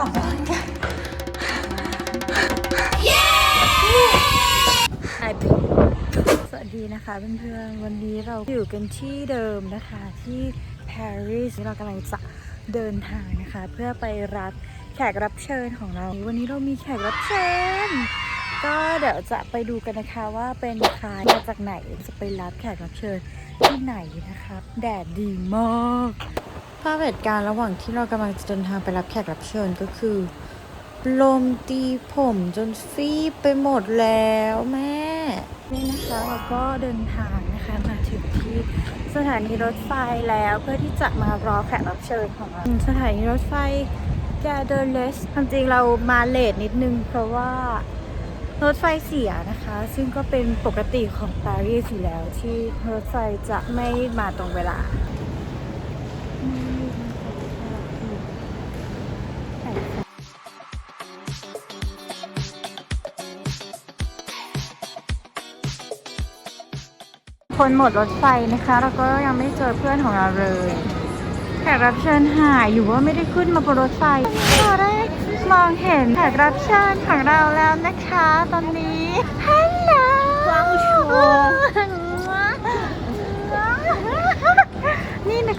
ออกกำลังกายไอพีสวัสดีนะคะเพื่อนๆ วันนี้เราอยู่กันที่เดิมนะคะที่ปารีสเรากำลังจะเดินทางนะคะ เพื่อไปรับแขกรับเชิญของเรา วันนี้เรามีแขกรับเชิญ ก็เดี๋ยวจะไปดูกันนะคะว่าเป็นใครมาจากไหนจะไปรับแขกรับเชิญที่ไหนนะครับแดดดีมาก ภาพเหตุการณ์ระหว่างที่เรากำลังจะเดินทางไปรับแขกรับเชิญก็คือ ลมตีผมจนฟีบไปหมดแล้วแม่ นี่นะคะเราก็เดินทางนะคะมาถึงที่สถานีรถไฟแล้วเพื่อที่จะมารอแขกรับเชิญของเราสถานีรถไฟแกเดอร์เลสความจริงเรามาเลทนิดนึง เพราะว่ารถไฟเสียนะคะ ซึ่งก็เป็นปกติของปารีสอยู่แล้วที่รถไฟจะไม่มาตรงเวลา คนหมดรถไฟนะคะแล้วก็ยังไม่เจอเพื่อนของเราเลยแขกรับเชิญหายอยู่ว่าไม่ได้ขึ้นมาบนรถไฟเราได้มองเห็นแขกรับเชิญของเราแล้วนะคะ ตอนนี้ฮัลโหล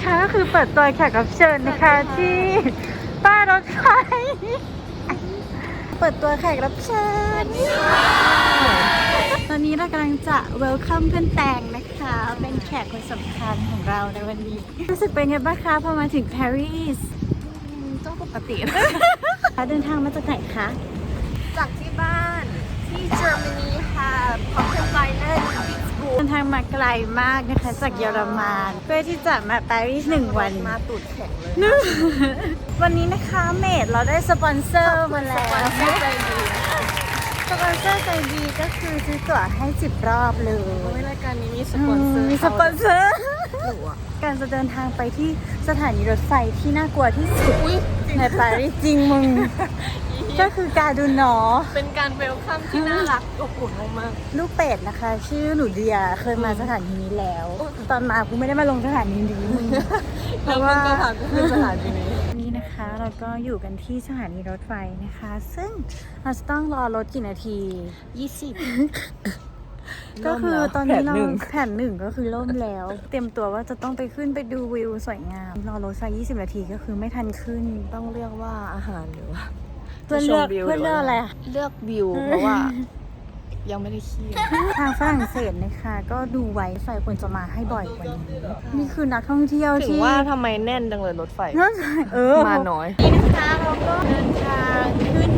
นี่นะคะก็คือเปิดตัวแขกรับเชิญนะคะที่ป้ายรถไฟ เปิดตัวแขกรับเชิญ ตอนนี้เรากำลังจะเวลคัมเพื่อนแตงนะคะ เป็นแขกคนสำคัญของเราในวันนี้ รู้สึกเป็นไงบ้างคะพอมาถึงปารีสก็ปกติ เดินทางมาจากไหนคะ จากที่บ้านที่เยอรมนีค่ะพอเป็นไฟเนอร์บิสบู เดินทางมาไกลมากนะคะ จากเยอรมันเพื่อที่จะมาปารีสหนึ่งวันมาตูดแข็งเลยนึกวันนี้นะคะเมดเราได้สปอนเซอร์มาแล้วสปอนเซอร์ใจดีสปอนเซอร์ใจดีก็คือซื้อตั๋วให้สิบรอบเลยโอ้ยรายการนี้มีสปอนเซอร์มีสปอนเซอร์หนูอะการจะเดินทางไปที่สถานีรถไฟที่น่ากลัวที่สุดอุ้ยในปารีสจริงมึง ก็คือการดูหนอ เป็นการเวลคัมที่น่ารักอบอุ่นมากลูกเป็ดนะคะ ชื่อหนูเดียเคยมาสถานีนี้แล้ว ตอนมากูไม่ได้มาลงสถานีนี้มึงๆแล้วมันก็พากูขึ้นสถานีนี้วันนี้นะคะเราก็อยู่กันที่สถานีรถไฟนะคะ ซึ่งเราจะต้องรอรถกี่นาที20ก็คือตอนนี้เราแผ่นหนึ่งก็คือล่มแล้ว เตรียมตัวว่าจะต้องไปขึ้นไปดูวิวสวยงาม รอรถสัก20 นาทีก็คือไม่ทันขึ้น ต้องเรียกว่าอาหารหรือว่าเพื่อนเลือกจะชมวิวเพื่อนเลือกอะไรอะ เลือกวิวเพราะว่า ยังไม่ได้ขี้ทางฝรั่งเศสนะคะ ก็ดูไว้ไฟควรจะมาให้บ่อยกว่านี้นี่คือนักท่องเที่ยวถึงที่ว่าทำไมแน่นจังเลยรถไฟ นั่นไงเออ มาน้อย นี่นะคะเราก็เดินทางขึ้น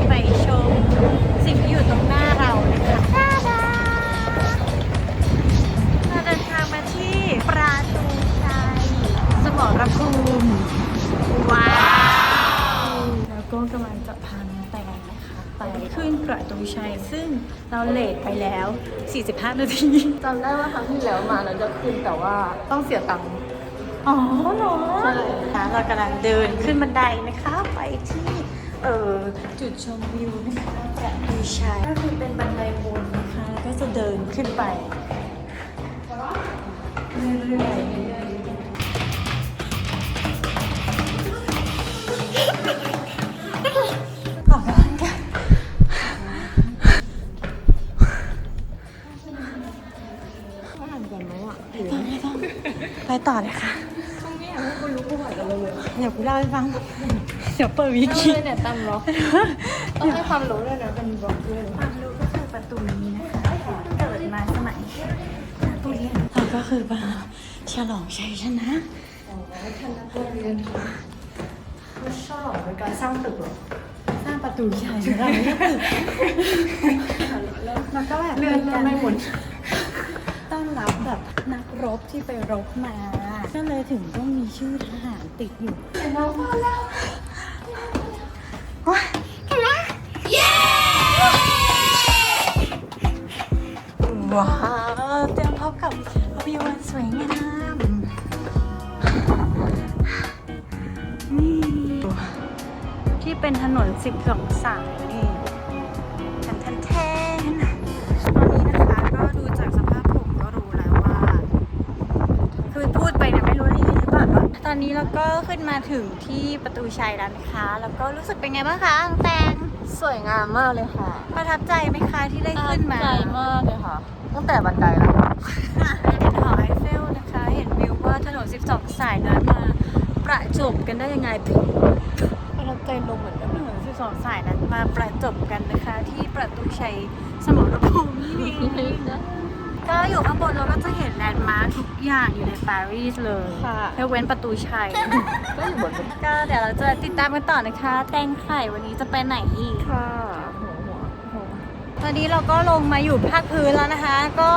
ประตูชัย ซึ่งเราเลทไปแล้ว 45 นาทีจำได้ว่าครั้งที่แล้วมาแล้วจะขึ้นแต่ว่าต้องเสียตังค์ อ๋อเหรอใช่ค่ะเรากำลังเดินขึ้นบันไดนะคะ ไปที่เอ่อจุดชมวิวนะคะประตูชัยก็คือเป็นบันไดวนนะคะแล้วก็จะเดินขึ้นไปเรื่อย ไปต่อเลยค่ะช่วงนี้อยากให้คุณรู้ประวัติกันเลยเดี๋ยวกูเล่าให้ฟัง เดี๋ยวเปิดวิเอากิเลยเนี่ยตามล็อกต้องให้ความรู้ด้วยนะเป็นบล็อกด้วยความรู้ก็คือประตูนี้นะคะเกิดมาสมัยตู้เรียนเราก็คือมาฉลองชัยชนะท่านนักเรียนเขาชอบในการสร้างตึกเหรอสร้างประตูชัยชนะแล้วก็แบบเลื่อนเลื่อนไม่หมดับแบบนักรบที่ไปรบมา ก็เลยถึงต้องมีชื่อทหารติดอยู่เห็นแล้วพอแล้วว้ายว้าวเตรียมพบกับวิวอันสวยงามนี่ที่เป็นถนน 12 สาย เนี่ยไม่รู้ได้ยินหรือเปล่าว่าตอนอนนี้เราก็ขึ้นมาถึงที่ประตูชัยแล้วนะคะ แล้วก็รู้สึกเป็นไงบ้างคะน้องแตงสวยงามมากเลยค่ะประทับใจไหมคะที่ได้ขึ้นมาใจมากเลยค่ะ ตั้งแต่บันไดแล้วค่ะเห็นหอไอเฟลนะคะ เห็นวิวว่าถนน 12 สายนั้นมาประจบกันได้ยังไงประทับใจลมเหมือนกันถนน 12 สายนั้นมาประจบกันนะคะ ที่ประตูชัยสมรภูมินี่เอง ก็อยู่ข้างบนเราก็จะเห็นแลนด์มาร์คทุกอย่างอยู่ในปารีสเลยค่ะ ยกเว้นประตูชัย ก็อยู่บนก็เดี๋ยวเราจะติดตามกันต่อนะคะ แตงไข่วันนี้จะไปไหนอีก ค่ะหัวหัวหัวตอนนี้เราก็ลงมาอยู่ภาคพื้นแล้วนะคะ ก็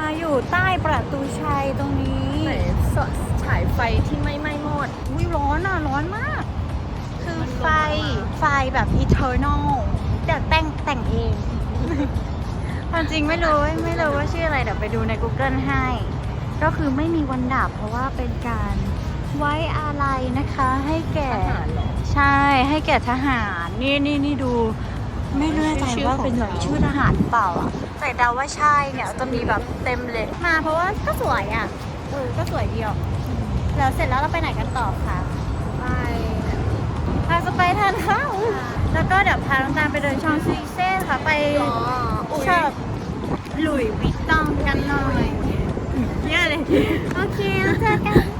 มาอยู่ใต้ประตูชัยตรงนี้ไหนสฉายไฟที่ไม่ไหม้หมดอุ้ยร้อนอะ ร้อนมาก คือไฟไฟแบบ eternal แต่แต่งแต่งเอง ความจริงไม่รู้ไม่รู้ว่าชื่ออะไรเดี๋ยวไปดูใน Google ให้ ก็คือไม่มีวันดับเพราะว่าเป็นการไว้อาลัยนะคะให้แก่ทหารเหรอใช่ให้แก่ทหารนี่นี่นี่ดู ไม่แน่ใจชื่อว่าของเป็นแบบเขาชื่อทหารเปล่าอะแต่เดาว่าใช่เนี่ยจะมีแบบเต็มเลยมาเพราะว่าก็สวยอะเออก็สวยดีอะแล้วเสร็จแล้วเราไปไหนกันต่อคะไปพาจะไปทานข้าว แล้วก็เดี๋ยวพาน้องตาลไปเดินช่องซีเซ่ค่ะ ไปชอบหลุยวิตตองกันหน่อยเนี่ยเลย โอเคแล้เจอกัน